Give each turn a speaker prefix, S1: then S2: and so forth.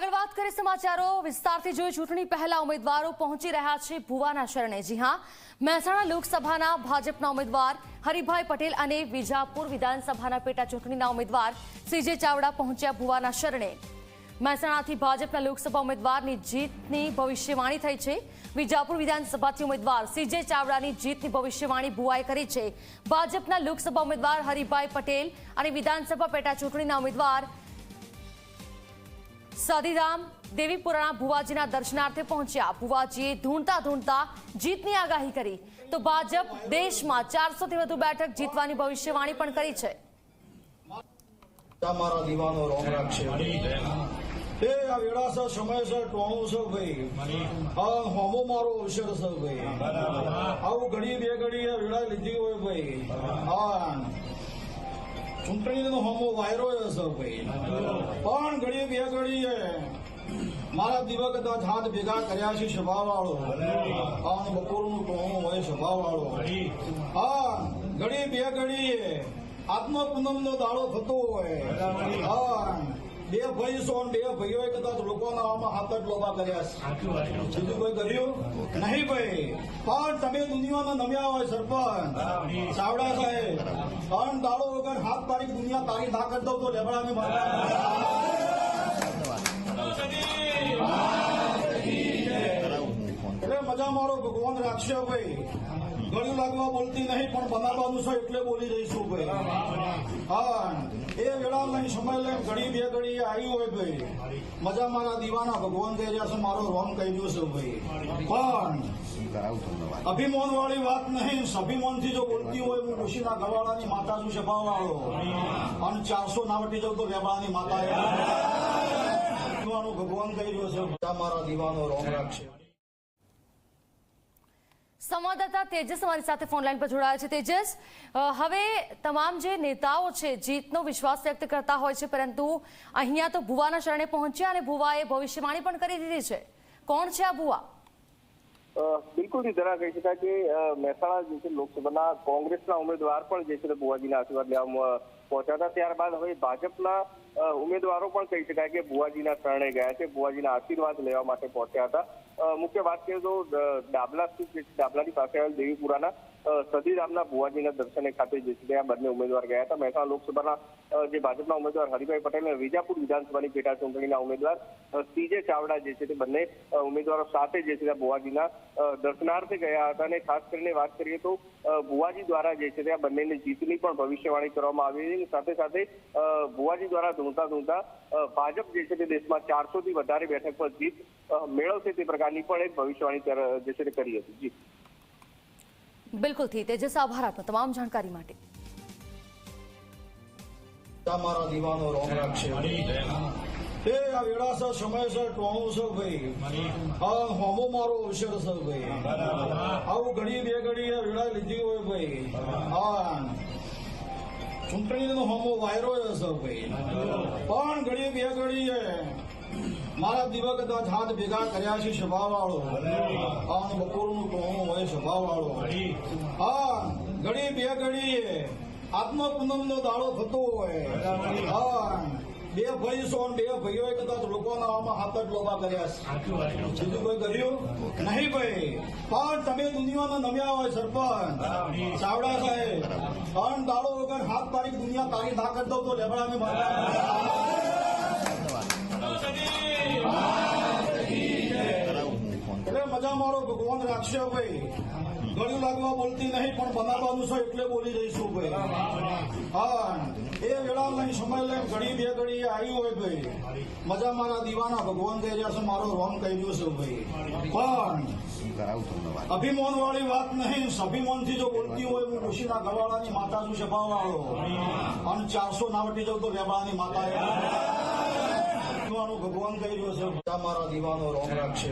S1: આગળ વાત કરીએ સમાચારો. વિસ્તારથી જોઈ ચૂંટણી પહેલા ઉમેદવારો પહોંચી રહ્યા છે ભુવાના શરણે. જી હા, મહેસાણા લોકસભાના ભાજપના ઉમેદવાર હરિભાઈ પટેલ અને વિજાપુર વિધાનસભાના પેટા ચૂંટણીના ઉમેદવાર સીજે ચાવડા પહોંચ્યા ભુવાના શરણે. મહેસાણાથી ભાજપના લોકસભા ઉમેદવારની જીતની ભવિષ્યવાણી થઈ છે. વિજાપુર વિધાનસભાથી ઉમેદવાર સીજે ચાવડાની જીતની ભવિષ્યવાણી ભુવાએ કરી છે. ભાજપના લોકસભા ઉમેદવાર હરિભાઈ પટેલ અને વિધાનસભા પેટા ચૂંટણીના ઉમેદવાર સાદીરામ દેવીપુરાના ભુવાજીના દર્શનાર્થે પહોંચ્યા. ભુવાજીએ ધૂણતા ધૂણતા જીતની આગાહી કરી. તો ભાજપ દેશમાં ચારસોથી વધુ બેઠક જીતવાની ભવિષ્યવાણી પણ કરી છે.
S2: મારા એ, આ વેળાસર સમયસર ટોણું છે ભાઈ. આ હોમો મારો અવસર છે ભાઈ. આવું ઘડી બે ઘડી વેળા લીધી હોય ભાઈ. હા. ચૂંટણીનો હોમો વાયરો છે ભાઈ પણ ઘડી બે ઘડી એ મારા દીવા કદાચ હાથ ભેગા કર્યા છે સ્વભાવ વાળો પણ બપોરનું ટોણું હોય સ્વભાવ વાળો હા ઘડી બે ઘડી એ આત્મ નો દાડો થતો હોય. હા, બે ભાઈ સો બે ભાઈઓ કદાચ લોકોના આમાં હાથ જ લોભા કર્યા છે. બીજું કોઈ કર્યું? નહીં ભાઈ. પણ તમે દુનિયામાં નમ્યા હોય સરપંચ. ચાવડા સાહેબ. પણ દાડો વગર હાથ તારીખ દુનિયા તારી ના કરી દઉં તો લેબડાની માતા એટલે મજા મારો ભગવાન રાખશે ભાઈ. ગળ્યું લાગવા બોલતી નહીં, પણ બનાવવાનું છે એટલે બોલી રહીશું ભાઈ. હા, એ વેળા લઈ સમય લઈને ઘડી બે ઘડી આવી હોય ભાઈ. મજા મારા દીવાના ભગવાન દે છે મારો રોંગ કહી દઉં છે ભાઈ. પણ અભિમાન વાળી વાત નહીં અભિમાનથી જો બોલતી હોય, હું ઋષિના ઘરવાળાની માતા છું સભા વાળો અને ચારસો નાવટી જાઉં તો વેબાળાની માતા. ભગવાન કહી રહ્યો છે મારા દીવાનો રોંગ રાખશે
S1: સંવાદદાતા તેજસ અમારી સાથે ફોન લાઈન પર જોડાયા છે. તેજસ હવે તમામ જે નેતાઓ છે, જીતનો વિશ્વાસ વ્યક્ત કરતા હોય છે, પરંતુ અહીંયા તો ભુવાના શરણે પહોંચ્યા અને ભુવાએ ભવિષ્યવાણી પણ કરી દીધી છે. કોણ છે આ ભુવા?
S3: બિલકુલ ધરા કહી શકાય કે મહેસાણા જે છે, લોકસભાના કોંગ્રેસના ઉમેદવાર પણ જે છે, ભુવાજીના આશીર્વાદ લેવામાં પહોંચ્યા હતા. ત્યારબાદ હવે ભાજપના ઉમેદવારો પણ કહી શકાય કે ભુવાજીના શરણે ગયા છે, ભુવાજીના આશીર્વાદ લેવા માટે પહોંચ્યા હતા. મુખ્ય વાત કરીએ તો ડાબલા સ્થિત ડાબલાની પાસે આવેલ દેવીપુરાના સતીરામના ભુવાજીના દર્શને ખાતે જે છે આ બંને ઉમેદવાર ગયા હતા. મહેસાણા લોકસભાના જે ભાજપના ઉમેદવાર હરિભાઈ પટેલ અને વિજાપુર વિધાનસભાની પેટા ચૂંટણીના ઉમેદવાર સીજે ચાવડા જે છે તે બંને ઉમેદવારો સાથે જે છે ભુવાજીના દર્શનાર્થે ગયા હતા. અને ખાસ કરીને વાત કરીએ તો ભુવાજી દ્વારા જે છે તે આ બંનેની જીતની પણ ભવિષ્યવાણી કરવામાં આવી હતી. સાથે સાથે ભુવાજી દ્વારા ધૂંધતા ધૂણતા ભાજપ જે છે તે દેશમાં ચારસોથી વધારે બેઠક પર જીત મેળવશે તે પ્રકારની પણ એક ભવિષ્યવાણી જે છે તે કરી હતી. જી.
S1: બિલકુલથી તેજસ આભાર આપનો તમામ જાણકારી માટે.
S2: મારા દીવાનો રોમ. રાખશે એ આ વેળાસર સમયસર ટોણું છે ભાઈ. હા હોમો મારો અવસર છે ભાઈ. આવું ઘડી બે ઘડી વેળા લીધી હોય ભાઈ. હા. ચૂંટણીનો હોમો વાયરો હશે ભાઈ. પણ ઘડી બે ઘડી એ મારા દિવગત હાથ ભેગા કર્યા છે સ્વભાવ વાળો બપોર બપોરનું ટોણું હોય સ્વભાવ વાળો હા, ઘડી બે ઘડી એ આત્મ નો દાડો થતો હોય. હા, બે ભાઈ સોન બે ભાઈઓ કદાચ લોકોના આમાં હાથ જ લોભા કર્યા છે. બીજું કોઈ કર્યું? નહીં ભાઈ. પણ તમે દુનિયામાં નમ્યા હોય સરપંચ. ચાવડા સાહેબ. પણ દાડો વગર હાથ તારીખ દુનિયા તારી ના કરતો તો લેબડાની માતા રાખશે ભાઈ ગળ્યું લાગવા બોલતી નહીં, પણ બનાવવાનું છે એટલે બોલી દઈશું ભાઈ. હા, એ વેળા લઈ સમય લઈ ઘડી બે ઘડી આવ્યું આવી હોય ભાઈ. મજા મારા દીવાના, ભગવાન દે છે મારો રોંગ કહી દઉં છે ભાઈ. પણ અભિમાન વાળી વાત નહીં અભિમોનથી જો બોલતી હોય, હું ઋષિના ગવાળાની માતા છું સભા વાળો અને ચારસો નાવટી જાઉં તો વેબાળાની માતા ભગવાન કહી રહ્યો છે. મારા દીવાનો રોંગ રાખશે.